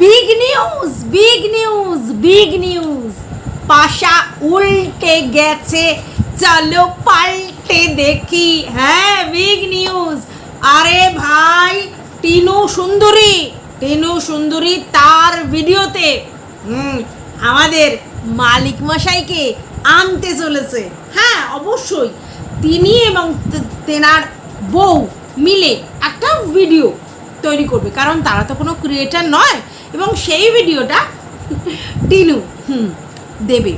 Big news big news big news পাশা উল্টে গেছে, চলো পাল্টে দেখি। হ্যাঁ বিগ নিউজ আরে ভাই, টিনু সুন্দরী টিনু সুন্দরী তার ভিডিওতে, হুম, আমাদের মালিক মশাইকে আনতে চলেছে। হ্যাঁ অবশ্যই। তিনি এবং তেনার বউ মিলে একটা ভিডিও তৈরি করবে। কারণ তারা তো কোনো ক্রিয়েটার নয়। এবং সেই ভিডিওটা টিনু, হুম, দেবে।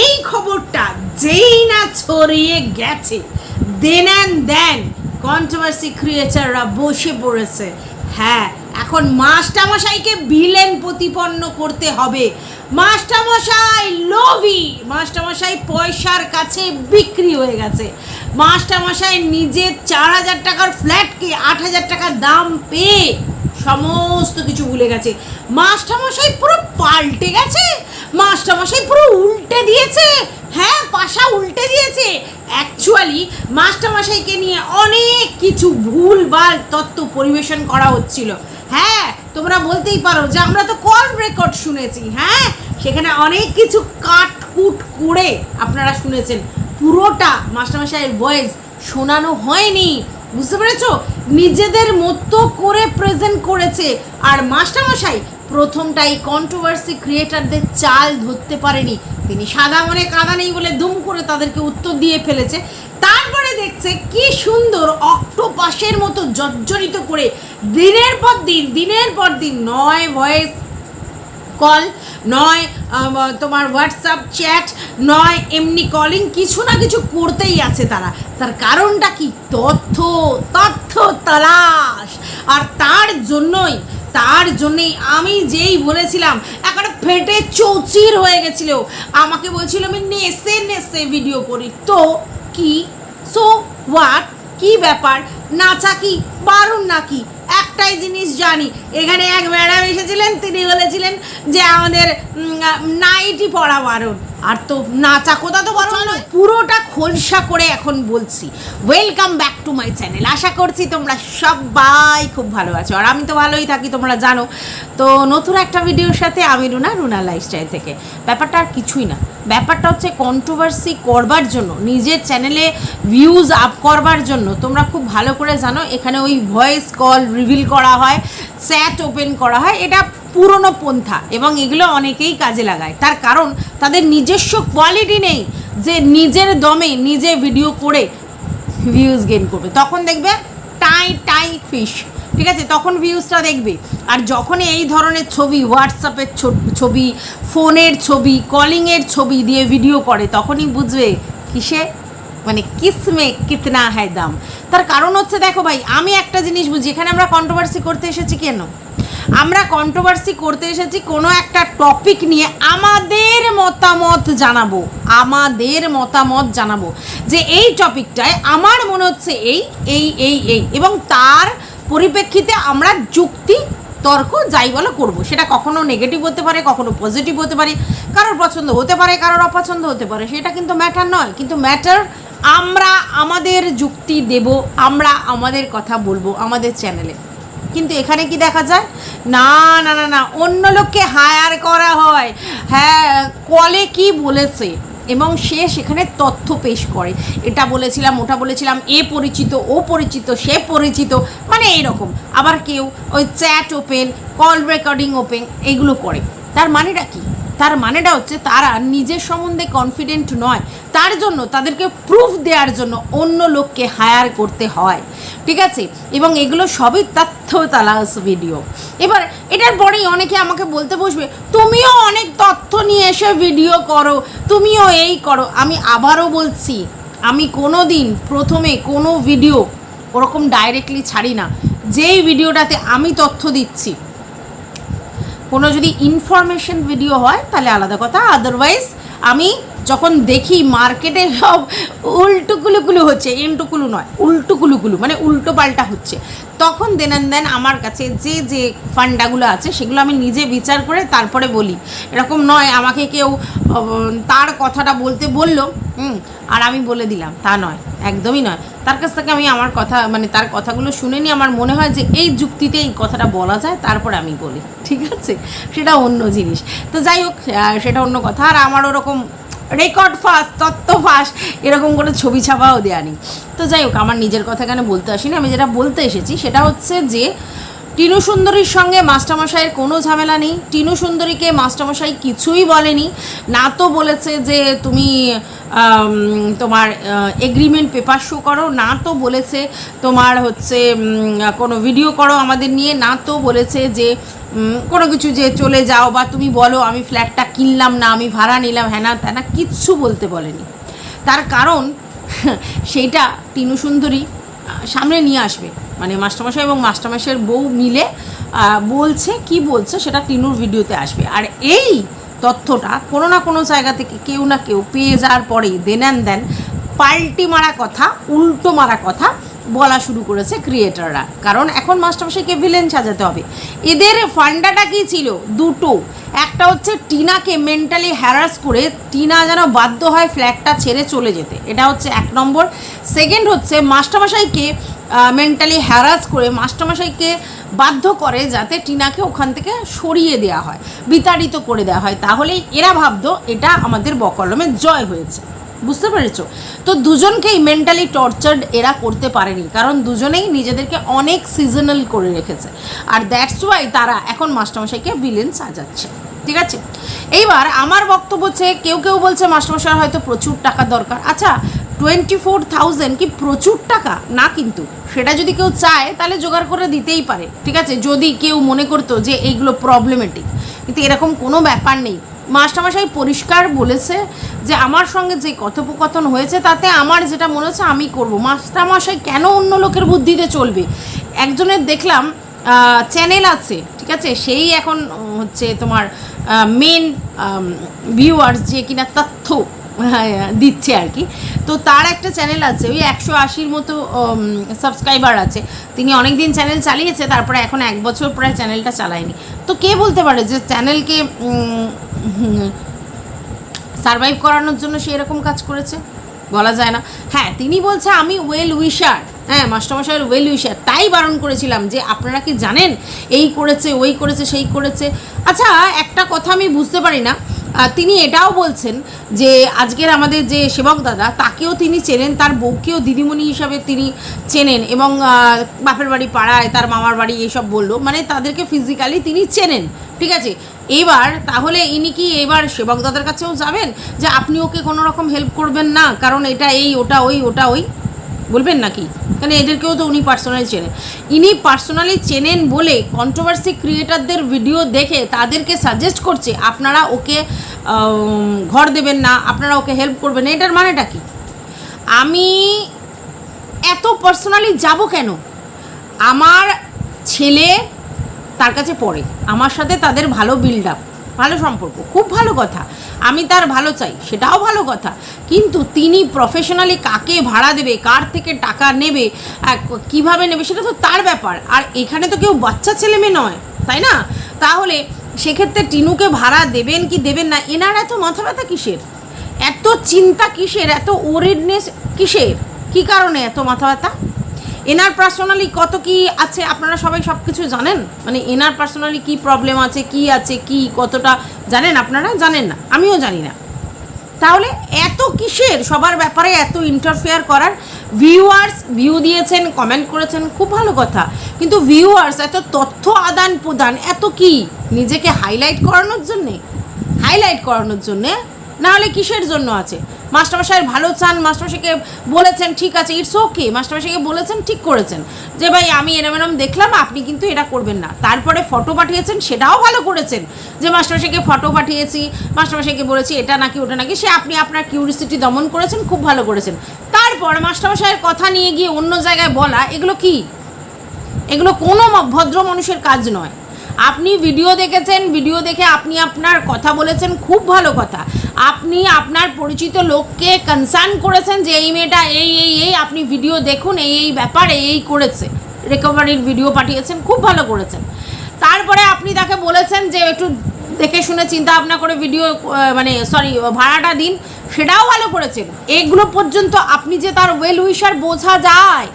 এই খবরটা যেই না ছড়িয়ে গেছে দেন অ্যান্ড দেন কন্ট্রোভার্সি ক্রিয়েটাররা বসে পড়েছে। হ্যাঁ এখন মাস্টারমশাইকে ভিলেন প্রতিপন্ন করতে হবে। মাস্টারমশাই লোভি। মাস্টারমশাই পয়সার কাছে বিক্রি হয়ে গেছে। মাস্টারমশাই নিজের চার হাজার টাকার ফ্ল্যাটকে আট হাজার টাকা দাম পেয়ে সমস্ত কিছু ভুলে গেছে। মাস্টারমশাই পুরো পাল্টে গেছে। মাস্টারমশাই পুরো উল্টে দিয়েছে। হ্যাঁ পাশা উল্টে দিয়েছে। অ্যাকচুয়ালি মাস্টারমশাইকে নিয়ে অনেক কিছু ভুল ভুলভাল তত্ত্ব পরিবেশন করা হচ্ছিল। হ্যাঁ তোমরা বলতেই পারো যে আমরা তো কল রেকর্ড শুনেছি। হ্যাঁ সেখানে অনেক কিছু কাটকুট করে আপনারা শুনেছেন। পুরোটা মাস্টারমশাইয়ের ভয়েস শোনানো হয়নি। বুঝতে পেরেছ? নিজেদের মতো করে প্রেজেন্ট করেছে। আর মাস্টারমশাই, প্রথমটাই কন্ট্রোভার্সি ক্রিয়েটারদের চাল ধরতে পারেনি। তিনি সাদা মনে কাদা নেই বলে দুম করে তাদেরকে উত্তর দিয়ে ফেলেছে। তারপরে দেখছে কি সুন্দর অক্টোপাসের মতো জর্জরিত করে দিনের পর দিন, দিনের পর দিন, নয় ভয়েস কল নয় তোমার হোয়াটসঅ্যাপ চ্যাট নয়, এমনি কলিং কিছু না কিছু করতেই আছে তারা। তার কারণটা কি? তথ্য তথ্য তালাশ। আর তার জন্যই, তার জন্যেই আমি যেই বলেছিলাম একটা ফেটে চৌচির হয়ে গেছিল। আমাকে বলছিল, আমি নেসে নেসে ভিডিও করি। তো কি? সো হোয়াট কি ব্যাপার? নাচা কি? বারণ নাকি? একটাই জিনিস জানি। এখানে এক ম্যাডাম এসেছিলেন তিনি বলেছিলেন যে আমাদের নাইটি পরা বারণ। আর তো নাচা কোথা তো বারণ নয় পুরোটা খোলসা করে এখন বলছি। Welcome back to my channel আশা করছি তোমরা সবাই খুব ভালো আছো। আর আমি তো ভালোই থাকি তোমরা জানো। তো নতুন একটা ভিডিওর সাথে আমি রুনা রুনা লাইফস্টাইল থেকে। ব্যাপারটা আর কিছুই না। ব্যাপারটা হচ্ছে কন্ট্রোভার্সি করবার জন্য নিজের চ্যানেলে ভিউজ আপ করবার জন্য। তোমরা খুব ভালো করে জানো এখানে ওই ভয়েস কল রিভিল করা হয় স্যাট ওপেন করা হয়, এটা পুরনো পন্থা এবং এগুলো অনেকেই কাজে লাগায়। তার কারণ, তাদের নিজস্ব কোয়ালিটি নেই যে নিজের দমে নিজে ভিডিও করে ভিউজ গেইন করবে। তখন দেখবে, টাই টাই ফিশ ঠিক আছে? তখন ভিউজটা দেখবে। আর যখন এই ধরনের ছবি হোয়াটসঅ্যাপের ছবি ফোনের ছবি কলিংয়ের ছবি দিয়ে ভিডিও করে, তখনই বুঝবে, কিসে? মানে কিসমে কিতনা হ্যায় দাম। তার কারণ হচ্ছে দেখো ভাই, আমি একটা জিনিস বুঝি, এখানে আমরা কন্ট্রোভার্সি করতে এসেছি কেন? আমরা কন্ট্রোভার্সি করতে এসেছি কোনো একটা টপিক নিয়ে আমাদের মতামত জানাব, আমাদের মতামত জানাব যে এই টপিকটায় আমার মনে হচ্ছে এই এই এই এই এবং তার পরিপ্রেক্ষিতে আমরা যুক্তি তর্ক যাই বলো করব। সেটা কখনো নেগেটিভ হতে পারে, কখনো পজিটিভ হতে পারে, কারোর পছন্দ হতে পারে, কারোর অপছন্দ হতে পারে, সেটা কিন্তু ম্যাটার নয়। কিন্তু ম্যাটার আমরা আমাদের যুক্তি দেব, আমরা আমাদের কথা বলব আমাদের চ্যানেলে কিন্তু এখানে কি দেখা যায়? না না না না, অন্য লোককে হায়ার করা হয়। হ্যাঁ কলে কি বলেছে? এবং সে সেখানে তথ্য পেশ করে। এটা বলেছিলাম, ওটা বলেছিলাম, এ পরিচিত, ও পরিচিত, সে পরিচিত মানে এইরকম। আবার কেউ ওই chat open call recording open এগুলো করে। তার মানেটা কি? তার মানেটা হচ্ছে তারা নিজের সম্বন্ধে কনফিডেন্ট নয়। তার জন্য, তাদেরকে প্রুফ দেওয়ার জন্য অন্য লোককে হায়ার করতে হয়। ঠিক আছে? এবং এগুলো সবই তথ্য তালাস ভিডিও এবার, এটার পরেই অনেকে আমাকে বলতে বসবে, তুমিও অনেক তথ্য নিয়ে এসে ভিডিও করো, তুমিও এই করো। আমি আবারও বলছি, আমি কোনো দিন প্রথমে কোনো ভিডিও ওরকম ডাইরেক্টলি ছাড়ি না যেই ভিডিওটাতে আমি তথ্য দিচ্ছি কোনো যদি ইনফরমেশন ভিডিও হয় তাহলে আলাদা কথা। আদারওয়াইজ আমি যখন দেখি মার্কেটে সব উল্টো কুলুকুলু হচ্ছে এন্টু কুলু নয় উল্টো কুলুকুলু মানে উল্টো পাল্টা হচ্ছে। তখন দেন দেন আমার কাছে যে যে ফান্ডাগুলো আছে, সেগুলো আমি নিজে বিচার করে তারপরে বলি। এরকম নয়, আমাকে কেউ তার কথাটা বলতে বলল আর আমি বলে দিলাম, তা নয়, একদমই নয়। তার কাছ থেকে আমি আমার কথা মানে তার কথাগুলো শুনে নিয়ে আমার মনে হয় যে এই যুক্তিতে এই কথাটা বলা যায়, তারপরে আমি বলি, ঠিক আছে? সেটা অন্য জিনিস। তো যাই হোক সেটা অন্য কথা। আর আমার ওরকম রেকর্ড ফাস্ট তত্ত্ব ফাঁস, এরকম করে ছবি ছাপাও দেওয়া নেই তো যাই হোক, আমার নিজের কথা এখানে বলতে আসিনি, আমি যেটা বলতে এসেছি সেটা হচ্ছে যে, টিনু সুন্দরীর সঙ্গে মাস্টারমশাইয়ের কোনো ঝামেলা নেই। টিনু সুন্দরীকে মাস্টারমশাই কিছুই বলেনি। না তো বলেছে যে, তুমি তোমার এগ্রিমেন্ট পেপার শো করো, না তো বলেছে তোমার হচ্ছে কোনো ভিডিও করো আমাদের নিয়ে, না তো বলেছে যে কোনো কিছু যে চলে যাও বা তুমি বলো, আমি ফ্ল্যাটটা কিনলাম না, আমি ভাড়া নিলাম হ্যানা ত্যানা কিচ্ছু বলতে বলেনি। তার কারণ সেইটা টিনু সুন্দরী সামনে নিয়ে আসবে। মানে মাস্টারমশাই এবং মাস্টারমশাইয়ের বউ মিলে বলছে, কি বলছে সেটা টিনুর ভিডিওতে আসবে। আর এই তথ্যটা কোনো না কোনো জায়গা থেকে কেউ না কেউ পেয়ে যাওয়ার পরেই দেন দেন পাল্টি মারা কথা, উল্টো মারা কথা বলা শুরু করেছে ক্রিয়েটাররা কারণ এখন মাস্টারমশাইকে ভিলেন সাজাতে হবে। এদের ফান্ডাটা কি ছিল? দুটো। একটা হচ্ছে টিনাকে মেন্টালি হ্যারাস করে টিনা যেন বাধ্য হয় ফ্ল্যাটটা ছেড়ে চলে যেতে। এটা হচ্ছে এক নম্বর। সেকেন্ড হচ্ছে মাস্টারমশাইকে মেন্টালি হ্যারাস করে মাস্টারমশাইকে বাধ্য করে যাতে টিনাকে ওখান থেকে সরিয়ে দেওয়া হয়, বিতাড়িত করে দেওয়া হয়। তাহলেই এরা ভাবতো এটা আমাদের বকলমের জয় হয়েছে। বুঝতে পেরেছ? তো দুজনকেই মেন্টালি টর্চার্ড এরা করতে পারেনি, কারণ দুজনেই নিজেদেরকে অনেক সিজনাল করে রেখেছে। আর দ্যাটস ওয়াই তারা এখন মাস্টারমশাইকে ভিলেন সাজাচ্ছে। ঠিক আছে? এইবার আমার বক্তব্য হচ্ছে, কেউ কেউ বলছে মাস্টারমশাই হয়তো প্রচুর টাকা দরকার। আচ্ছা টোয়েন্টি ফোর থাউজেন্ড কি প্রচুর টাকা? না কিন্তু, সেটা যদি কেউ চায়, তাহলে জোগাড় করে দিতেই পারে। ঠিক আছে? যদি কেউ মনে করতো যে এইগুলো প্রবলেমেটিক কিন্তু এরকম কোনো ব্যাপার নেই। মাস্টারমশাই পরিষ্কার বলেছে যে আমার সঙ্গে যে কথোপকথন হয়েছে তাতে আমার যেটা মনে হচ্ছে আমি করব। মাস্টারমশাই কেন অন্য লোকের বুদ্ধিতে চলবে? একজনের দেখলাম চ্যানেল আছে ঠিক আছে? সেই এখন হচ্ছে তোমার মেন ভিউয়ার্স যে কিনা তথ্য হ্যাঁ, দিচ্ছে আর কি। তো তার একটা চ্যানেল আছে ওই একশো আশির মতো সাবস্ক্রাইবার আছে। তিনি অনেক দিন চ্যানেল চালিয়েছে তারপরে এখন এক বছর প্রায় চ্যানেলটা চালায়নি। তো কে বলতে পারে যে চ্যানেলকে সারভাইভ করানোর জন্য সে এরকম কাজ করেছে, বলা যায় না। হ্যাঁ তিনি বলছে, আমি ওয়েল উইশার। হ্যাঁ মাস্টারমশাইয়ের ওয়েল উইশার। তাই বারণ করেছিলাম যে, আপনারা কি জানেন, এই করেছে, ওই করেছে, সেই করেছে? আচ্ছা একটা কথা আমি বুঝতে পারি না। তিনি এটাও বলছেন যে, আজকের আমাদের যে সেবক দাদা, তাকেও তিনি চেনেন, তার বউকেও দিদিমণি হিসাবে তিনি চেনেন এবং বাপের বাড়ি পাড়ায়, তার মামার বাড়ি এসব বলল। মানে তাদেরকে ফিজিক্যালি তিনি চেনেন, ঠিক আছে? এবার, তাহলে ইনি কি এবার সেবক দাদার কাছেও যাবেন? যে আপনি ওকে কোনো রকম হেল্প করবেন না, কারণ এটা এই, ওটা ওই ওটা ওই? বলবেন নাকি? কারণ এদেরকেও তো উনি পার্সোনালি চেনেন। ইনি পার্সোনালি চেনেন বলে কন্ট্রোভার্সি ক্রিয়েটারদের ভিডিও দেখে তাদেরকে সাজেস্ট করছে, আপনারা ওকে ঘর দেবেন না, আপনারা ওকে হেল্প করবেন এটার মানেটা কি? আমি এত পার্সোনালি যাব কেন? আমার ছেলে তার কাছে পড়ে। আমার সাথে তাদের ভালো বিল্ড আপ ভালো সম্পর্ক, খুব ভালো কথা। আমি তার ভালো চাই, সেটাও ভালো কথা। কিন্তু তিনি প্রফেশনালি কাকে ভাড়া দেবে, কার থেকে টাকা নেবে কীভাবে নেবে, সেটা তো তার ব্যাপার। আর এখানে তো কেউ বাচ্চা ছেলে মেয়ে নয়, তাই না? তাহলে সেক্ষেত্রে টিনুকে ভাড়া দেবেন কি দেবেন না? এনার এত মাথা ব্যথা কিসের? এত চিন্তা কিসের? এত ওরিডনেস কিসের? কি কারণে এত মাথা ব্যথা? এনার পার্সোনালি কত কি আছে? আপনারা সবাই সব কিছু জানেন? মানে এনার পার্সোনালি কি প্রবলেম আছে, কি আছে, কি, কতটা? জানেন আপনারা? জানেন না। আমিও জানি না। তাহলে এত কিসের? সবার ব্যাপারে এত ইন্টারফেয়ার করার ভিউয়ার্স ভিউ দিয়েছেন কমেন্ট করেছেন, খুব ভালো কথা। কিন্তু ভিউয়ার্স এত তথ্য আদান প্রদান, এত কি? নিজেকে হাইলাইট করানোর জন্যে? হাইলাইট করানোর জন্যে? নাহলে কিসের জন্য আছে? মাস্টারমশাইয়ের ভালো চান, মাস্টারমশাইকে বলেছেন, ঠিক আছে ইটস ওকে মাস্টারমশাইকে বলেছেন, ঠিক করেছেন। যে ভাই, আমি এরম এরম দেখলাম, আপনি কিন্তু এটা করবেন না। তারপরে ফটো পাঠিয়েছেন, সেটাও ভালো করেছেন। যে মাস্টারমশাইকে ফটো পাঠিয়েছি, মাস্টারমশাইকে বলেছি, এটা নাকি, ওটা নাকি, সে আপনি আপনার কিউরিসিটি দমন করেছেন, খুব ভালো করেছেন। তারপর মাস্টারমশাইয়ের কথা নিয়ে গিয়ে অন্য জায়গায় বলা, এগুলো কি? এগুলো কোনো ভদ্র মানুষের কাজ নয়। আপনি ভিডিও দেখেছেন ভিডিও দেখে আপনি আপনার কথা বলেছেন, খুব ভালো কথা। আপনি আপনার পরিচিত লোককে কনসার্ন করেছেন যে এই মেয়েটা এই এই এই, আপনি ভিডিও দেখুন, এই এই ব্যাপার, এই এই করেছে। রিকভারির ভিডিও পাঠিয়েছেন, খুব ভালো করেছেন। তারপরে আপনি তাকে বলেছেন যে একটু দেখে শুনে চিন্তা ভাবনা করে ভিডিও মানে সরি ভাড়াটা দিন, সেটাও ভালো করেছেন। এগুলো পর্যন্ত আপনি যে তার ওয়েল উইশার বোঝা যায়।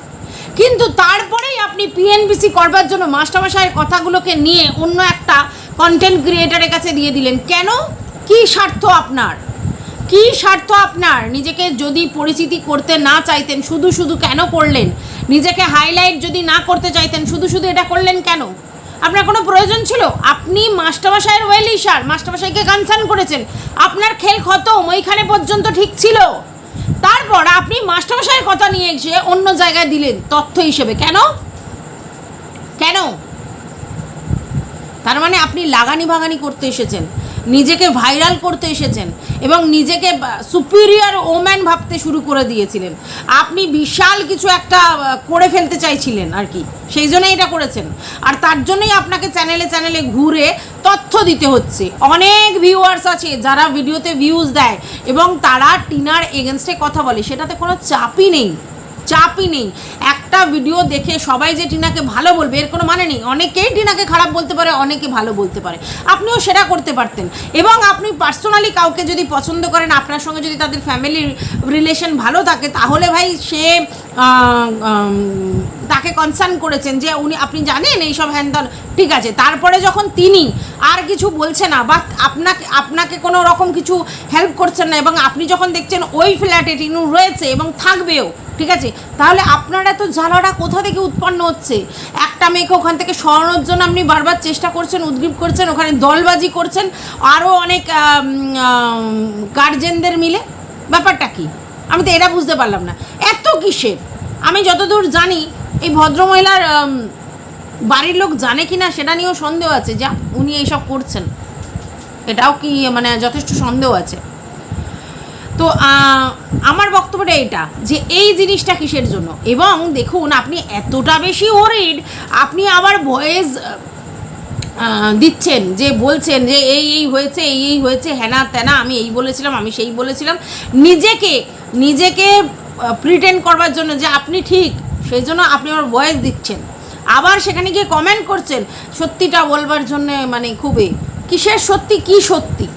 কিন্তু তারপরেই আপনি পিএনবিসি করবার জন্য মাস্টারমশাইয়ের কথাগুলোকে নিয়ে অন্য একটা কন্টেন্ট ক্রিয়েটারের কাছে দিয়ে দিলেন। কেন? কি স্বার্থ আপনার? কি স্বার্থ আপনার? নিজেকে যদি পরিচিতি করতে না চাইতেন, শুধু শুধু কেন করলেন? নিজেকে হাইলাইট যদি না করতে চাইতেন, শুধু শুধু এটা করলেন কেন? আপনার কোনো প্রয়োজন ছিল? আপনি মাস্টারমশাইয়ের ওয়েল ইশার মাস্টারমশাইকে কনসার্ন করেছেন। আপনার খেল খতম, ওইখানে পর্যন্ত ঠিক ছিল। তারপর আপনি মাস্টারমশাইয়ের কথা নিয়ে এসে অন্য জায়গায় দিলেন তথ্য হিসেবে। কেন? কেন? তার মানে আপনি লাগানি ভাগানি করতে এসেছেন, নিজেকে ভাইরাল করতে এসেছেন এবং নিজেকে সুপিরিয়র ওম্যান ভাবতে শুরু করে দিয়েছিলেন। আপনি বিশাল কিছু একটা করে ফেলতে চাইছিলেন আর কি। সেই জন্যই এটা করেছেন। আর তার জন্যই আপনাকে চ্যানেলে চ্যানেলে ঘুরে তথ্য দিতে হচ্ছে। অনেক ভিউয়ার্স আছে যারা ভিডিওতে ভিউজ দেয় এবং তারা টিনার এগেনস্টে কথা বলে। সেটাতে কোনো চাপই নেই। চাপই নেই। একটা ভিডিও দেখে সবাই যে টিনাকে ভালো বলবে, এর কোনো মানে নেই। অনেকেই টিনাকে খারাপ বলতে পারে, অনেকে ভালো বলতে পারে। আপনিও সেটা করতে পারতেন। এবং আপনি পার্সোনালি কাউকে যদি পছন্দ করেন, আপনার সঙ্গে যদি তাদের ফ্যামিলির রিলেশন ভালো থাকে, তাহলে ভাই সে তাকে কনসার্ন করেছেন যে উনি, আপনি জানেন এইসব হ্যান্ডল ঠিক আছে। তারপরে যখন তিনি আর কিছু বলছে না, বা আপনাকে আপনাকে কোনো রকম কিছু হেল্প করছেন না এবং আপনি যখন দেখছেন ওই ফ্ল্যাটে টিনু রয়েছে এবং থাকবেও, ঠিক আছে? তাহলে আপনারা তো জ্বালাটা কোথা থেকে উৎপন্ন হচ্ছে? একটা মেয়েকে ওখান থেকে সরানোর জন্য আপনি বারবার চেষ্টা করছেন, উদ্গ্রীব করছেন, ওখানে দলবাজি করছেন, আরও অনেক গার্জেনদের মিলে? ব্যাপারটা কি? আমি তো এটা বুঝতে পারলাম না। এত কিসের? আমি যতদূর জানি, এই ভদ্রমহিলার বাড়ির লোক জানে কি না সেটা নিয়েও সন্দেহ আছে। যা, উনি এইসব করছেন। এটাও কি মানে যথেষ্ট সন্দেহ আছে। তো আমার বক্তব্যটা এটা যে এই জিনিসটা কিসের জন্য? এবং দেখুন, আপনি এতটা বেশি ওরিড আপনি আবার ভয়েস দিচ্ছেন যে বলছেন যে এই এই হয়েছে, এই এই হয়েছে, হ্যানা ত্যানা, আমি এই বলেছিলাম, আমি সেই বলেছিলাম। নিজেকে নিজেকে প্রিটেন্ড করবার জন্য যে আপনি ঠিক, সেই জন্য আপনি আমার ভয়েস দিচ্ছেন। আবার সেখানে গিয়ে কমেন্ট করছেন, সত্যিটা বলবার জন্য মানে খুবই। কিসের সত্যি, কি সত্যি?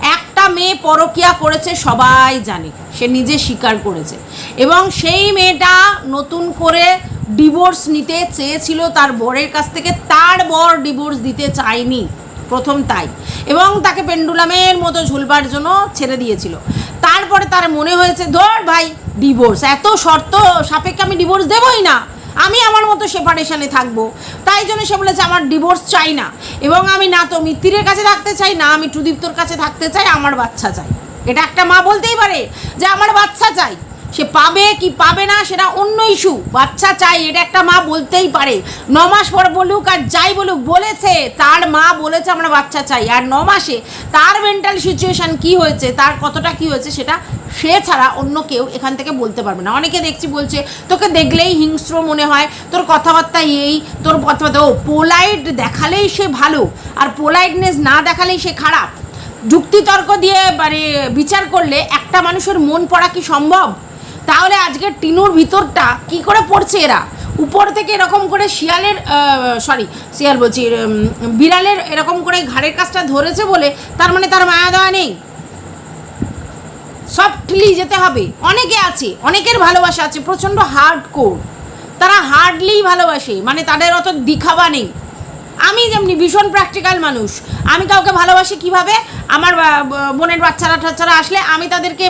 একটা মেয়ে পরকিয়া করেছে, সবাই জানে। সে নিজে স্বীকার করেছে। এবং সেই মেয়েটা নতুন করে ডিভোর্স নিতে চেয়েছিল তার বরের কাছ থেকে। তার বর ডিভোর্স দিতে চায়নি, প্রথম তাই। এবং তাকে পেন্ডুলামের মতো ঝুলবার জন্য ছেড়ে দিয়েছিল। তারপরে তার মনে হয়েছে, ধর ভাই, ডিভোর্স। এত শর্ত, সাপেক্ষে আমি ডিভোর্স দেবই না। আমি আমার মতো সেপারেশানে থাকব। তাই জন্য সে বলেছে, আমার ডিভোর্স চাই না। এবং আমি না তো মিত্তিরের কাছে থাকতে চাই, না আমি টুদীপ্তর কাছে থাকতে চাই, আমার বাচ্চা চাই। এটা একটা মা বলতেই পারে যে, আমার বাচ্চা চাই। সে পাবে কি পাবে না সেটা অন্য ইস্যু বাচ্চা চাই, এটা একটা মা বলতেই পারে। ন মাস পর বলুক আর যাই বলুক, বলেছে, তার মা বলেছে আমরা বাচ্চা চাই। আর ন মাসে তার মেন্টাল সিচুয়েশান কি হয়েছে, তার কতটা কি হয়েছে সেটা সে ছাড়া অন্য কেউ এখান থেকে বলতে পারবে না। অনেকে দেখছি বলছে, তোকে দেখলেই হিংস্র মনে হয়, তোর কথাবার্তা এই, তোর কথাবার্তা ও। পোলাইট দেখালেই সে ভালো, আর পোলাইটনেস না দেখালেই সে খারাপ। যুক্তিতর্ক দিয়ে মানে বিচার করলে একটা মানুষের মন পড়া কি সম্ভব? তাহলে আজকে টিনুর ভিতরটা কি করে পড়ছে এরা? উপর থেকে এরকম করে শিয়ালের সরি শিয়াল বলছি বিড়ালের এরকম করে ঘাড়ের কাজটা ধরেছে বলে তার মানে তার মায়া দেওয়া নেই? সফটলি যেতে হবে। অনেকে আছে, অনেকের ভালোবাসা আছে, প্রচণ্ড হার্ড কোর তারা হার্ডলি ভালোবাসে মানে তাদের অত দিখাবা নেই। আমি যেমনি ভীষণ প্র্যাকটিক্যাল মানুষ, আমি কাউকে ভালোবাসি কীভাবে? আমার বোনের বাচ্চারা টাচ্চারা আসলে আমি তাদেরকে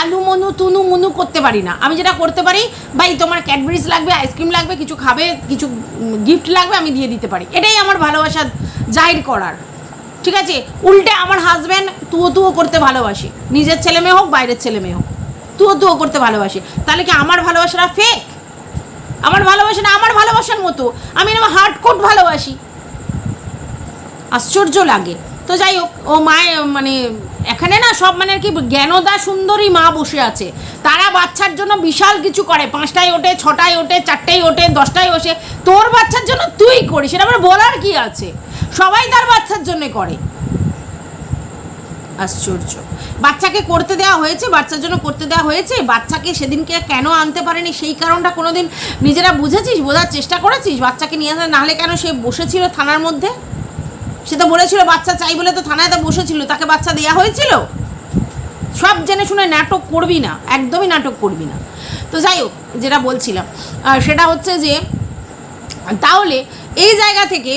আলু মনু, তুনু মুনু করতে পারি না। আমি যেটা করতে পারি, ভাই তোমার ক্যাডবেরিজ লাগবে আইসক্রিম লাগবে, কিছু খাবে, কিছু গিফট লাগবে, আমি দিয়ে দিতে পারি। এটাই আমার ভালোবাসা জাহির করার। ঠিক আছে? উল্টে আমার হাজব্যান্ড তুয়ো তুয়ো করতে ভালোবাসে। নিজের ছেলে মেয়ে হোক, বাইরের ছেলে মেয়ে হোক। তুয়ো তুয়ো করতে ভালোবাসে। তাহলে কি আমার ভালোবাসাটা ফেক আমার ভালোবাসাটা আমার ভালোবাসার মতো। আমি আমার হার্ড কোট ভালোবাসি। আশ্চর্য লাগে। তো যাই হোক, ও মায় মানে এখানে না সব মানে কি জ্ঞানদা সুন্দরী মা বসে আছে। তারা বাচ্চার জন্য বিশাল কিছু করে। পাঁচটায় ওঠে, ছটায় ওঠে, চারটায় ওঠে, দশটায় ওঠে তোর বাচ্চার জন্য তুই করিস, সেটা আমার বলার কি আছে? সবাই তার বাচ্চার জন্য করে। আশ্চর্য। বাচ্চাকে করতে দেওয়া হয়েছে, বাচ্চার জন্য করতে দেওয়া হয়েছে। বাচ্চাকে সেদিনকে কেন আনতে পারেনি? সেই কারণটা কোনোদিন নিজেরা বুঝেছিস, বোঝার চেষ্টা করেছিস? বাচ্চাকে নিয়ে আসা, নাহলে কেন সে বসেছিল থানার মধ্যে? সে তো বলেছিল বাচ্চা চাই বলে তো থানায় তো বসেছিল, তাকে বাচ্চা দেওয়া হয়েছিল? সব জেনে শুনে নাটক করবি না, একদমই নাটক করবি না। তো যাই হোক, যেটা বলছিলাম সেটা হচ্ছে যে, তাহলে এই জায়গা থেকে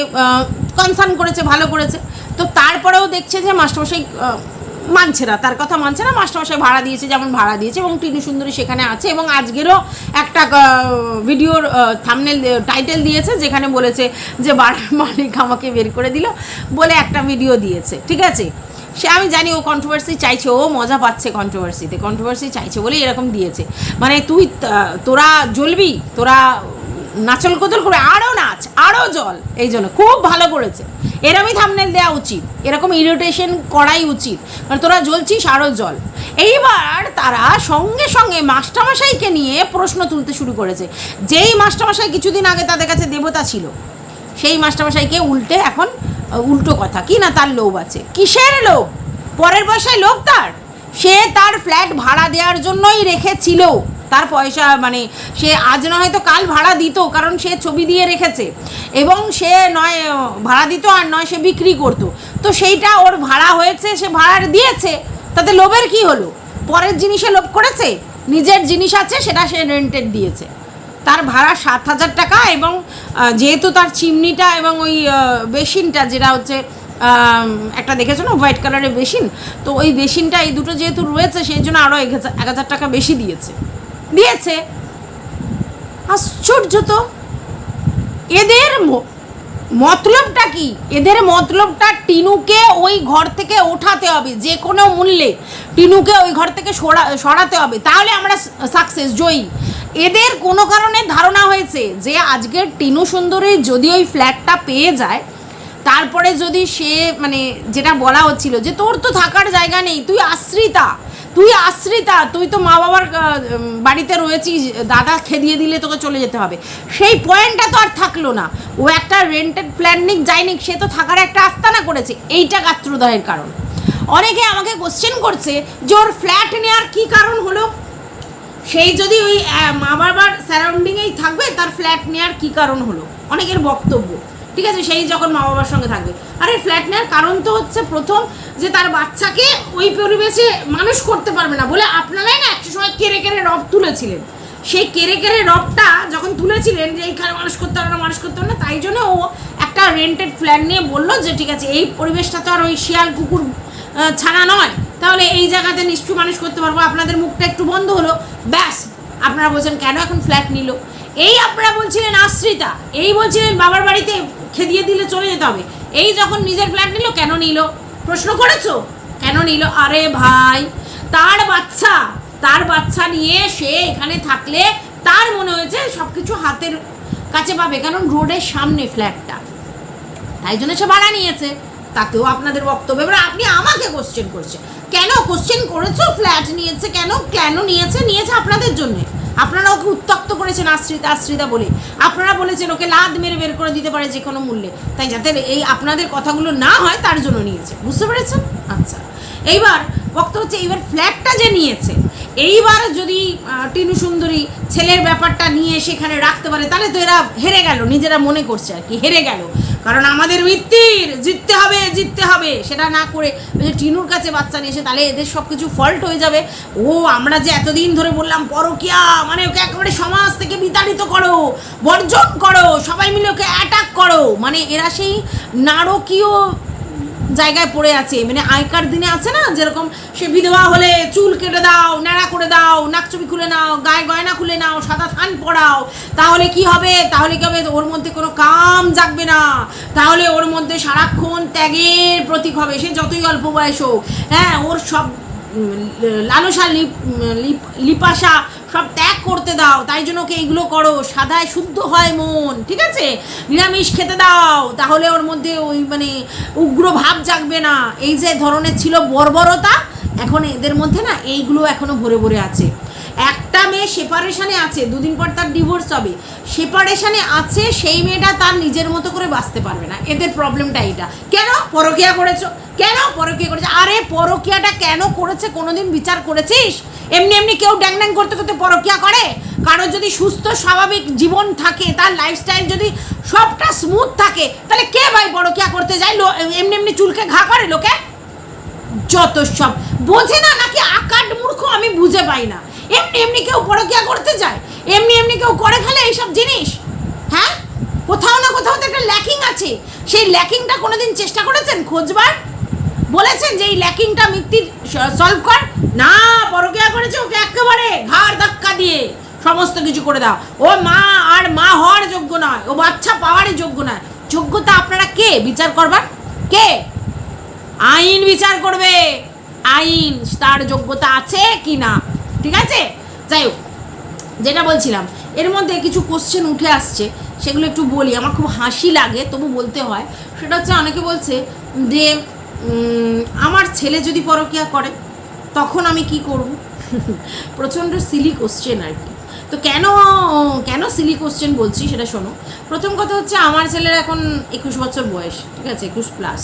কনসার্ন করেছে, ভালো করেছে। তো তারপরেও দেখছে যে মাস্টারমশাই মানছে না, তার কথা মানছে না, মাস্টারমশাই ভাড়া দিয়েছে যেমন ভাড়া দিয়েছে এবং টিনু সুন্দরী সেখানে আছে এবং আজকেরও একটা ভিডিওর থামনেল টাইটেল দিয়েছে যেখানে বলেছে যে বাড়ার মালিক আমাকে বের করে দিল বলে একটা ভিডিও দিয়েছে, ঠিক আছে? সে আমি জানি ও কন্ট্রোভার্সি চাইছে, ও মজা পাচ্ছে কন্ট্রোভার্সিতে কন্ট্রোভার্সি চাইছে বলে এরকম দিয়েছে। মানে তুই তোরা জ্বলবি, তোরা নাচল কোদল করে আরও নাচ আরও জল, এই জন্য খুব ভালো করেছে। এরমই থামনেল দেওয়া উচিত, এরকম ইরিটেশন করাই উচিত মানে তোরা জ্বলছিস আরও জল। এইবার তারা সঙ্গে সঙ্গে মাস্টারমশাইকে নিয়ে প্রশ্ন তুলতে শুরু করেছে। যেই মাস্টারমশাই কিছুদিন আগে তাদের কাছে দেবতা ছিল, সেই মাস্টারমশাইকে উল্টে এখন উল্টো কথা, কি না তার লোভ আছে? কিসের লোভ? পরের পয়সায় লোভ তার? সে তার ফ্ল্যাট ভাড়া দেওয়ার জন্যই রেখেছিল। তার পয়সা মানে সে আজ না হয়তো কাল ভাড়া দিত, কারণ সে ছবি দিয়ে রেখেছে। এবং সে নয়, ভাড়া দিত আর নয় সে বিক্রি করতো। তো সেইটা ওর ভাড়া হয়েছে, সে ভাড়ার দিয়েছে, তাতে লোভের কি হলো? পরের জিনিসে লোভ করেছে? নিজের জিনিস আছে, সেটা সে রেন্টেড দিয়েছে। তার ভাড়া সাত হাজার টাকা এবং যেহেতু তার চিমনিটা এবং ওই বেসিনটা, যেটা হচ্ছে একটা দেখেছ না, হোয়াইট কালারের বেসিন? তো ওই বেসিনটা, এই দুটো যেহেতু রয়েছে, সেই জন্য আরও এক হাজার টাকা বেশি দিয়েছে। দিয়েছে। আশ্চর্য তো। এদের মতলবটা কি? এদের মতলবটা টিনুকে ওই ঘর থেকে ওঠাতে হবে, যে কোনো মূল্যে টিনুকে ওই ঘর থেকে সরা, সরাতে হবে। তাহলে আমরা সাকসেস জয়ী। এদের কোনো কারণে ধারণা হয়েছে যে আজকের টিনু সুন্দরী যদি ওই ফ্ল্যাটটা পেয়ে যায় তারপরে যদি সে মানে যেটা বলা হচ্ছিল যে তোর তো থাকার জায়গা নেই, তুই আশ্রিতা তুই আশ্রিতা, তুই তো মা বাবার বাড়িতে রয়েছিস, দাদা খেদিয়ে দিলে তোকে চলে যেতে হবে। সেই পয়েন্টটা তো আর থাকল না। ও একটা রেন্টেড ফ্ল্যাট নিক, যাই নিক, সে তো থাকার একটা আস্তানা করেছে। এইটা গাত্রদয়ের কারণ। অনেকে আমাকে কোশ্চেন করছে যে ওর ফ্ল্যাট নেওয়ার কী কারণ হলো? সেই যদি ওই মা বাবার সারাউন্ডিংয়েই থাকবে, তার ফ্ল্যাট নেওয়ার কী কারণ হলো? অনেকের বক্তব্য। ঠিক আছে, সেই যখন মা বাবার সঙ্গে থাকবে। আরে ফ্ল্যাট নেওয়ার কারণ তো হচ্ছে প্রথম যে তার বাচ্চাকে ওই পরিবেশে মানুষ করতে পারবে না বলে আপনারাই না একটা সময় কেড়ে কেড়ে রব তুলেছিলেন। সেই কেড়ে কেড়ে রবটা যখন তুলেছিলেন যে এইখানে মানুষ করতে পারবে না, মানুষ করতে পারবে না, তাই জন্য ও একটা রেন্টেড ফ্ল্যাট নিয়ে বলল যে, ঠিক আছে, এই পরিবেশটা তো আর ওই শিয়াল কুকুর ছাড়া নয়। তাহলে এই জায়গাতে নিশ্চয় মানুষ করতে পারব। আপনাদের মুখটা একটু বন্ধ হলো। ব্যাস, আপনারা বলছেন, কেন এখন ফ্ল্যাট নিল? এই আপনারা বলছিলেন আশ্রিতা, এই বলছিলেন বাবার বাড়িতে খেদিয়ে দিলে চলে যেতে হবে। এই যখন নিজের ফ্ল্যাট নিল, কেন নিল? প্রশ্ন করেছ? কেন নিল? আরে ভাই, তার বাচ্চা তার বাচ্চা নিয়ে সে এখানে থাকলে তার মনে হয়েছে সব কিছু হাতের কাছে পাবে, কারণ রোডের সামনে ফ্ল্যাটটা তাই জন্য সে ভাড়া নিয়েছে। তাতেও আপনাদের বক্তব্য। এবার আপনি আমাকে কোশ্চেন করছেন। কেন কোশ্চেন করেছ? ফ্ল্যাট নিয়েছে কেন? কেন নিয়েছে? নিয়েছে আপনাদের জন্য। আপনারা ওকে উত্তক্ত করেছেন আশ্রিতা আশ্রিতা বলে। আপনারা বলেছেন ওকে লাদ মেরে বের করে দিতে পারে যে কোনো মূল্যে। তাই যাতে এই আপনাদের কথাগুলো না হয়, তার জন্য নিয়েছে। বুঝতে পেরেছেন? আচ্ছা। এইবার বক্তব্য হচ্ছে এইবার ফ্ল্যাটটা যে নিয়েছে, এইবার যদি টিনু সুন্দরী ছেলের ব্যাপারটা নিয়ে সেখানে রাখতে পারে, তাহলে তো এরা হেরে গেল, নিজেরা মনে করছে আর কি, হেরে গেল। কারণ আমাদের মৃত্যুর জিততে হবে জিততে হবে, সেটা না করে টিনুর কাছে বাচ্চা নিয়ে এসে তাহলে এদের সব কিছু ফল্ট হয়ে যাবে। ও, আমরা যে এতদিন ধরে বললাম, পরকিয়া মানে ওকে একেবারে সমাজ থেকে বিতাড়িত করো, বর্জন করো, সবাই মিলে ওকে অ্যাটাক করো মানে এরা সেই নারকীয় জায়গায় পড়ে আছে। মানে আগেকার দিনে আছে না, যেরকম সে বিধবা হলে চুল কেটে দাও, ন্যাড়া করে দাও নাকচুপি খুলে নাও, গায়ে গয়না খুলে নাও, সাদা থান পড়াও তাহলে কি হবে? তাহলে কি হবে? ওর মধ্যে কোনো কাম জাগবে না। তাহলে ওর মধ্যে সারাক্ষণ ত্যাগের প্রতীক হবে। সে যতই অল্প বয়স হোক হ্যাঁ ওর সব লালসা লিপ লিপ- লিপাসা সব ত্যাগ করতে দাও, তাই জন্য ওকে এইগুলো করো। সাদায় শুদ্ধ হয় মন, ঠিক আছে? নিরামিষ খেতে দাও, তাহলে ওর মধ্যে ওই মানে উগ্র ভাব জাগবে না। এই যে ধরনের ছিল বর্বরতা, এখন এদের মধ্যে না এইগুলো এখনও ভরে ভরে আছে। একটা মেয়ে সেপারেশনে আছে, দুদিন পর তার ডিভোর্স হবে। সেপারেশনে আছে, সেই মেয়েটা তার নিজের মতো করে বাঁচতে পারবে না। এদের প্রবলেমটা এইটা। কেন? পরকিয়া করেছ। কেন পরকিয়া করেছে? আরে, পরকিয়াটা কেন করেছে? কোনোদিন বিচার করেছিস? এমনি এমনি কেউ ড্যাং ড্যাং করতে করতে পরকিয়া করে? কারোর যদি সুস্থ, স্বাভাবিক জীবন থাকে, তার লাইফস্টাইল যদি সবটা স্মুথ থাকে, তাহলে কে ভাই পরকিয়া করতে যায়? এমনি এমনি চুলকে ঘা করে লোকে? যত সব। বোঝে না নাকি আকাট মূর্খ আমি বুঝে পাই না। এমনি এমনি কেউ পরকিয়া করতে যায়, এমনি এমনি কেউ করে ফেলে এইসব জিনিস। হ্যাঁ? কোথাও না কোথাও তো একটা ল্যাকিং আছে। সেই ল্যাকিংটা কোনোদিন চেষ্টা করেছেন খোঁজবার? বলেছেন যে এই ল্যাকিংটা মিত্তির সলভ কর। না, পরকিয়া করেছে ওকে একেবারে ঘাড় ধাক্কা দিয়ে। সমস্ত কিছু করে দাও। ও মা আর মা হওয়ার যোগ্য নয়। ও বাচ্চা পাওয়ারই যোগ্য নয়। যোগ্যতা আপনারা কে? বিচার করবার? কে? আইন বিচার করবে। আইন, তার যোগ্যতা আছে কি না ঠিক আছে? যাই হোক, যেটা বলছিলাম, এর মধ্যে কিছু কোশ্চেন উঠে আসছে, সেগুলো একটু বলি। আমার খুব হাসি লাগে, তবু বলতে হয়। সেটা হচ্ছে অনেকে বলছে যে আমার ছেলে যদি পরকিয়া করে, তখন আমি কি করব? প্রচণ্ড সিলি কোশ্চেন আর কি। তো কেন কেন সিলি কোশ্চেন বলছি সেটা শোনো। প্রথম কথা হচ্ছে, আমার ছেলের এখন একুশ বছর বয়স, ঠিক আছে? একুশ প্লাস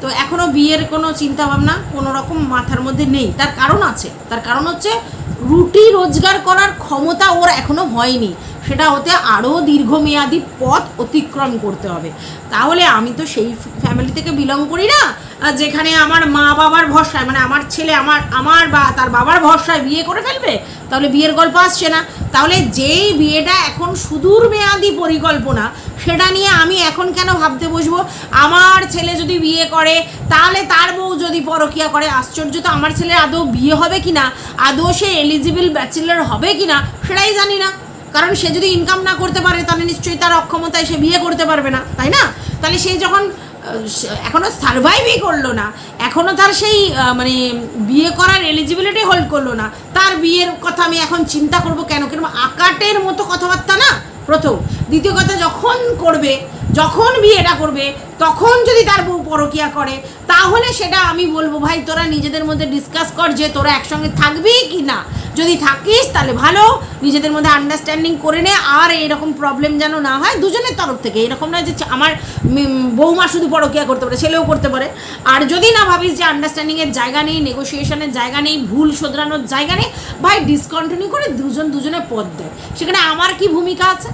তো এখনও বিয়ের কোনো চিন্তাভাবনা কোনো রকম মাথার মধ্যে নেই। তার কারণ আছে। তার কারণ হচ্ছে রুটি রোজগার করার ক্ষমতা ওর এখনও হয়নি। সেটা হতে আরও দীর্ঘমেয়াদী পথ অতিক্রম করতে হবে। তাহলে আমি তো সেই ফ্যামিলি থেকে বিলং করি না যেখানে আমার মা বাবার ভরসায় মানে আমার ছেলে, আমার আমার বা, তার বাবার ভরসায় বিয়ে করে ফেলবে, তাহলে বিয়ের গল্প আসছে না। তাহলে যেই বিয়েটা এখন সুদূর মেয়াদি পরিকল্পনা, সেটা নিয়ে আমি এখন কেন ভাবতে বসবো? আমার ছেলে যদি বিয়ে করে, তাহলে তার বউ যদি পরকিয়া করে, আশ্চর্য তো আমার ছেলের আদৌ বিয়ে হবে কি না আদৌ সে এলিজিবল ব্যাচেলার হবে কি না সেটাই জানি না। কারণ সে যদি ইনকাম না করতে পারে, তাহলে নিশ্চয়ই তার অক্ষমতায় সে বিয়ে করতে পারবে না, তাই না? তাহলে সে যখন এখনও সারভাইভই করল না এখনও তার সেই মানে বিয়ে করার এলিজিবিলিটি হোল্ড করল না, তার বিয়ের কথা আমি এখন চিন্তা করব কেন? কেন আকাটের মতো কথাবার্তা না, প্রথম। দ্বিতীয় কথা, যখন করবে যখন বিয়েটা করবে, তখন যদি তার বউ পরকিয়া করে, তাহলে সেটা আমি বলব, ভাই, তোরা নিজেদের মধ্যে ডিসকাস কর যে তোরা একসঙ্গে থাকবি কি না। যদি থাকিস, তাহলে ভালো। নিজেদের মধ্যে আন্ডারস্ট্যান্ডিং করে নে, আর এরকম প্রবলেম যেন না হয়, দুজনের তরফ থেকে। এরকম নয় যে আমার বৌমা শুধু পরকিয়া করতে পারে, ছেলেও করতে পারে। আর যদি না ভাবিস যে আন্ডারস্ট্যান্ডিংয়ের জায়গা নেই নেগোসিয়েশনের জায়গা নেই, ভুল শোধরানোর জায়গা নেই, ভাই ডিসকন্টিনিউ করে দুজন দুজনে পথ দেয় সেখানে আমার কি ভূমিকা আছে?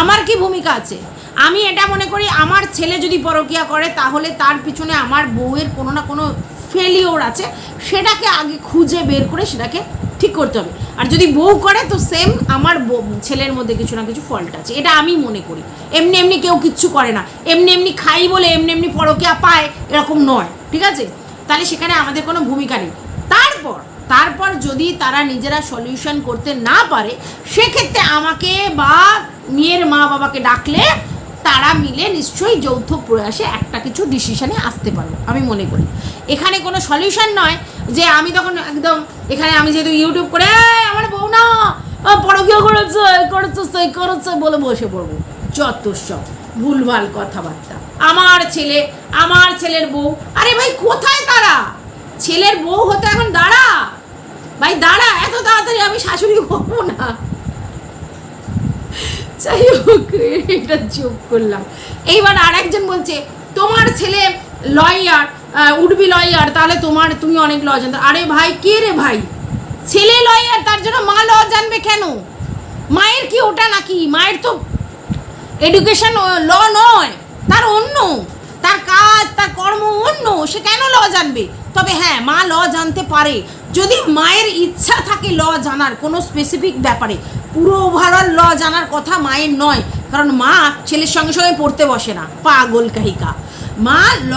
আমার কি ভূমিকা আছে? আমি এটা মনে করি, আমার ছেলে যদি পরকিয়া করে, তাহলে তার পিছনে আমার বউয়ের কোনো না কোনো ফেলিওর আছে। সেটাকে আগে খুঁজে বের করে সেটাকে ঠিক করতে হবে। আর যদি বউ করে, তো সেম আমার ছেলের মধ্যে কিছু না কিছু ফল্ট আছে। এটা আমি মনে করি। এমনি এমনি কেউ কিচ্ছু করে না। এমনি এমনি খাই বলে এমনি এমনি পরকিয়া পায়, এরকম নয়। ঠিক আছে? তাহলে সেখানে আমাদের কোনো ভূমিকা নেই। তারপর তারপর যদি তারা নিজেরা সলিউশন করতে না পারে, সেক্ষেত্রে আমাকে বা মেয়ের মা বাবাকে ডাকলে তারা মিলে নিশ্চয়ই যৌথ প্রয়াসে একটা কিছু ডিসিশনে আসতে পারব আমি মনে করি। এখানে কোনো সলিউশন নয় যে আমি তখন একদম এখানে আমি যেহেতু ইউটিউব করে "এই, আমার বউ না পরকীয় করেছে এই করেছে সেই করেছে বলে বসে পড়ব। যত সব ভুলভাল কথাবার্তা। আমার ছেলে আমার ছেলের বউ আরে ভাই কোথায় তারা? ছেলের বউ হতে এখন দাঁড়া। ভাই দাঁড়া এত তাড়াতাড়ি আমি শাশুড়ি হব না। যাই হোক, এটা যোগ করলাম। এইবার আর একজন বলছে, তোমার ছেলে লয়ার উঠবি লয়ার তাহলে তোমার, তুমি অনেক ল জানতে আরে ভাই, কে রে ভাই? ছেলে লয়ার তার জন্য মা ল জানবে কেন? মায়ের কি ওটা নাকি? মায়ের তো এডুকেশন ল নয়, তার অন্য। তার কাজ, তার কর্ম অন্য, সে কেন ল জানবে? তবে হ্যাঁ মা ল জানতে পারে। যদি মায়ের ইচ্ছা থাকে ল জানার, কোনো স্পেসিফিক ব্যাপারে পুরো ওভারঅল ল জানার কথা মায়ের নয়। কারণ মা ছেলের সঙ্গে সঙ্গে পড়তে বসে না। পাগল কাহিকা। মা ল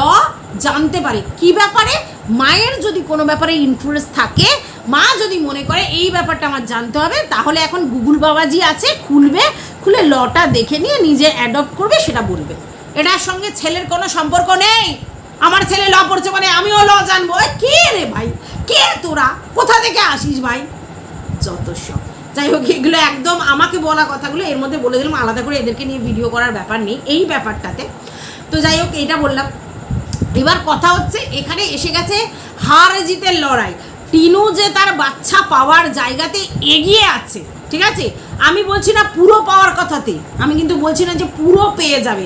জানতে পারে। কি ব্যাপারে? মায়ের যদি কোনো ব্যাপারে ইন্টারেস্ট থাকে, মা যদি মনে করে এই ব্যাপারটা আমার জানতে হবে, তাহলে এখন গুগল বাবাজি আছে, খুলবে, খুলে লটা দেখে নিয়ে নিজে অ্যাডপ্ট করবে, সেটা বলবে। এটার সঙ্গে ছেলের কোনো সম্পর্ক নেই। আমার ছেলে ল পড়ছে মানে আমিও ল জানব। কে রে ভাই? কে তোরা? কোথা থেকে আসিস ভাই? যত সব। যাই হোক, এগুলো একদম আমাকে বলা কথাগুলো, এর মধ্যে বলে দিলাম, আলাদা করে এদেরকে নিয়ে ভিডিও করার ব্যাপার নেই, এই ব্যাপারটাতে। তো যাই হোক, এইটা বললাম। এবার কথা হচ্ছে, এখানে এসে গেছে হার জিতের লড়াই। টিনু যে তার বাচ্চা পাওয়ার জায়গাতে এগিয়ে আছে, ঠিক আছে? আমি বলছি না পুরো পাওয়ার কথাতে, আমি কিন্তু বলছি না যে পুরো পেয়ে যাবে।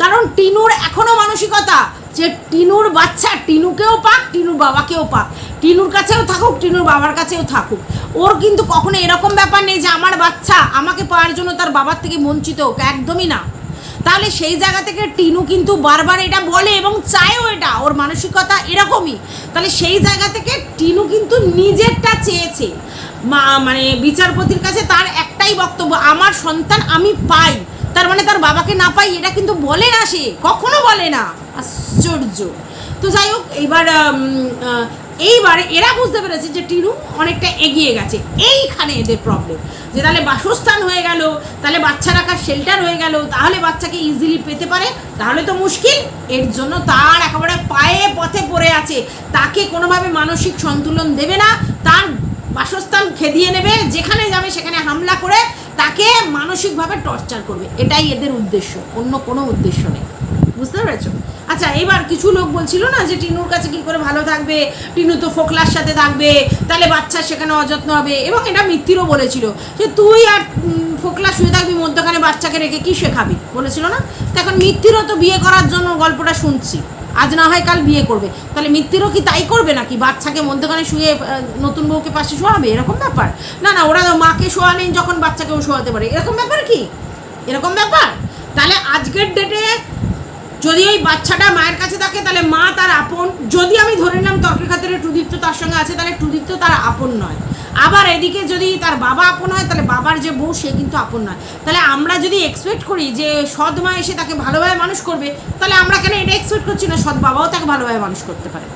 কারণ টিনুর এখনও মানসিকতা যে টিনুর বাচ্চা, টিনুকেও পাক, টিনুর বাবাকেও পাক। টিনুর কাছেও থাকুক, টিনুর বাবার কাছেও থাকুক। ওর কিন্তু কখনো এরকম ব্যাপার নেই যে আমার বাচ্চা আমাকে পাওয়ার জন্য তার বাবার থেকে বঞ্চিত হোক, একদমই না। তাহলে সেই জায়গা থেকে টিনু কিন্তু বারবার এটা বলে এবং চায়ও এটা, ওর মানসিকতা এরকমই। তাহলে সেই জায়গা থেকে টিনু কিন্তু নিজেরটা চেয়েছে। মা মানে বিচারপতির কাছে তার একটাই বক্তব্য, আমার সন্তান আমি পাই। তার মানে তার বাবাকে না পাই, এটা কিন্তু বলে না সে, কখনো বলে না। আশ্চর্য। তো যাই হোক এইবার এইবারে এরা বুঝতে পেরেছে যে টিনু অনেকটা এগিয়ে গেছে। এইখানে এদের প্রবলেম যে তাহলে বাসস্থান হয়ে গেল, তাহলে বাচ্চা রাখার শেল্টার হয়ে গেল, তাহলে বাচ্চাকে ইজিলি পেতে পারে, তাহলে তো মুশকিল। এর জন্য তার একেবারে পায়ে পথে পড়ে আছে। তাকে কোনোভাবে মানসিক সন্তুলন দেবে না। তার বাসস্থান খেদিয়ে নেবে, যেখানে যাবে সেখানে হামলা করে তাকে মানসিকভাবে টর্চার করবে। এটাই এদের উদ্দেশ্য, অন্য কোনো উদ্দেশ্য নেই। বুঝতে পেরেছ? আচ্ছা এবার কিছু লোক বলছিল না যে টিনুর কাছে কি করে ভালো থাকবে? টিনু তো ফোকলার সাথে থাকবে, তাহলে বাচ্চা সেখানে অযত্ন হবে। এবং এটা মিত্তিরও বলেছিল যে তুই আর ফোকলা শুয়ে থাকবি, মধ্যখানে বাচ্চাকে রেখে কি শেখাবি? বলেছিল না? তো এখন মিত্তিরও তো বিয়ে করার জন্য গল্পটা শুনছি। আজ না হয় কাল বিয়ে করবে। তাহলে মিত্তিরও কি তাই করবে নাকি? বাচ্চাকে মধ্যখানে শুয়ে নতুন বউকে পাশে শোয়াবে? এরকম ব্যাপার? না না, ওরা মাকে শোয়া নেই যখন বাচ্চাকেও শোয়াতে পারে। এরকম ব্যাপার কি? এরকম ব্যাপার? তাহলে আজকের ডেটে যদি ওই বাচ্চাটা মায়ের কাছে থাকে, তাহলে মা তার আপন। যদি আমি ধরে নিলাম তর্কের খাতিরে টুদীপ্ত তার সঙ্গে আছে, তাহলে টুদীপ্ত তার আপন নয়। আবার এদিকে যদি তার বাবা আপন হয়, তাহলে বাবার যে বউ, সে কিন্তু আপন নয়। তাহলে আমরা যদি এক্সপেক্ট করি যে সৎ মা এসে তাকে ভালোভাবে মানুষ করবে, তাহলে আমরা কেন এটা এক্সপেক্ট করছি না? সৎ বাবাও তাকে ভালোভাবে মানুষ করতে পারে।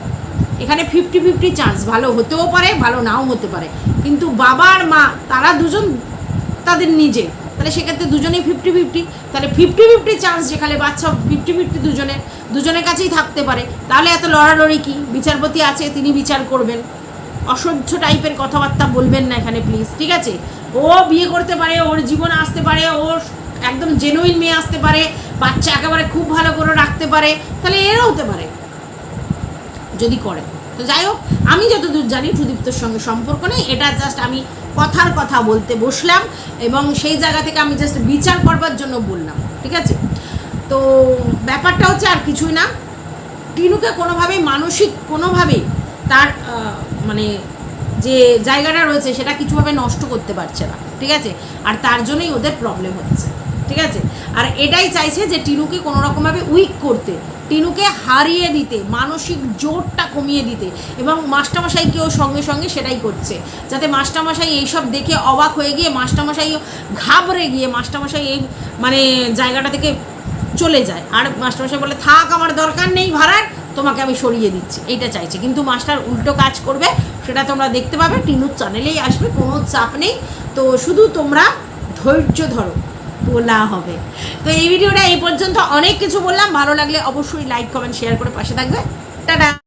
এখানে ফিফটি ফিফটি চান্স ভালো হতেও পারে, ভালো নাও হতে পারে। কিন্তু বাবা আর মা, তারা দুজন তাদের নিজে। তাহলে সেক্ষেত্রে দুজনেই ফিফটি ফিফটি তাহলে ফিফটি ফিফটি চান্স যেখানে বাচ্চা ফিফটি ফিফটি দুজনের দুজনের কাছেই থাকতে পারে। তাহলে এত লড়ালড়ি কি? বিচারপতি আছে, তিনি বিচার করবেন। অসহ্য টাইপের কথাবার্তা বলবেন না এখানে প্লিজ ঠিক আছে? ও বিয়ে করতে পারে, ওর জীবন আসতে পারে ওর একদম জেনুইন মেয়ে আসতে পারে, বাচ্চা একেবারে খুব ভালো করে রাখতে পারে, তাহলে এরও হতে পারে, যদি করে। তো যাই হোক, আমি যতদূর জানি সুদীপ্তর সঙ্গে সম্পর্ক নেই। এটা জাস্ট আমি কথার কথা বলতে বসলাম এবং সেই জায়গা থেকে আমি জাস্ট বিচার করবার জন্য বললাম, ঠিক আছে? তো ব্যাপারটা হচ্ছে আর কিছুই না। টিনুকে কোনোভাবেই, মানসিক কোনোভাবেই তার মানে যে জায়গাটা রয়েছে সেটা কিছুভাবে নষ্ট করতে পারছে না, ঠিক আছে? আর তার জন্যই ওদের প্রবলেম হচ্ছে, ঠিক আছে? আর এটাই চাইছে যে টিনুকে কোনো রকমভাবে উইক করতে টিনুকে হারিয়ে দিতে, মানসিক জোরটা কমিয়ে দিতে এবং মাস্টারমশাইকেও সঙ্গে সঙ্গে সেটাই করছে। যাতে মাস্টারমশাই এইসব দেখে অবাক হয়ে গিয়ে মাস্টারমশাইও ঘাবড়ে গিয়ে মাস্টারমশাই এই মানে জায়গাটা থেকে চলে যায়। আর মাস্টারমশাই বলে, থাক, আমার দরকার নেই ভাড়ার, তোমাকে আমি সরিয়ে দিচ্ছি। এইটা চাইছে। কিন্তু মাস্টার উল্টো কাজ করবে, সেটা তোমরা দেখতে পাবে। টিনুর চ্যানেলেই আসবে, কোনো চাপ নেই। তো শুধু তোমরা ধৈর্য ধরো। বলা হবে। তো এই ভিডিওটা এই পর্যন্ত। অনেক কিছু বললাম। ভালো লাগলে অবশ্যই লাইক কমেন্ট শেয়ার করে পাশে থাকবে। টাটা।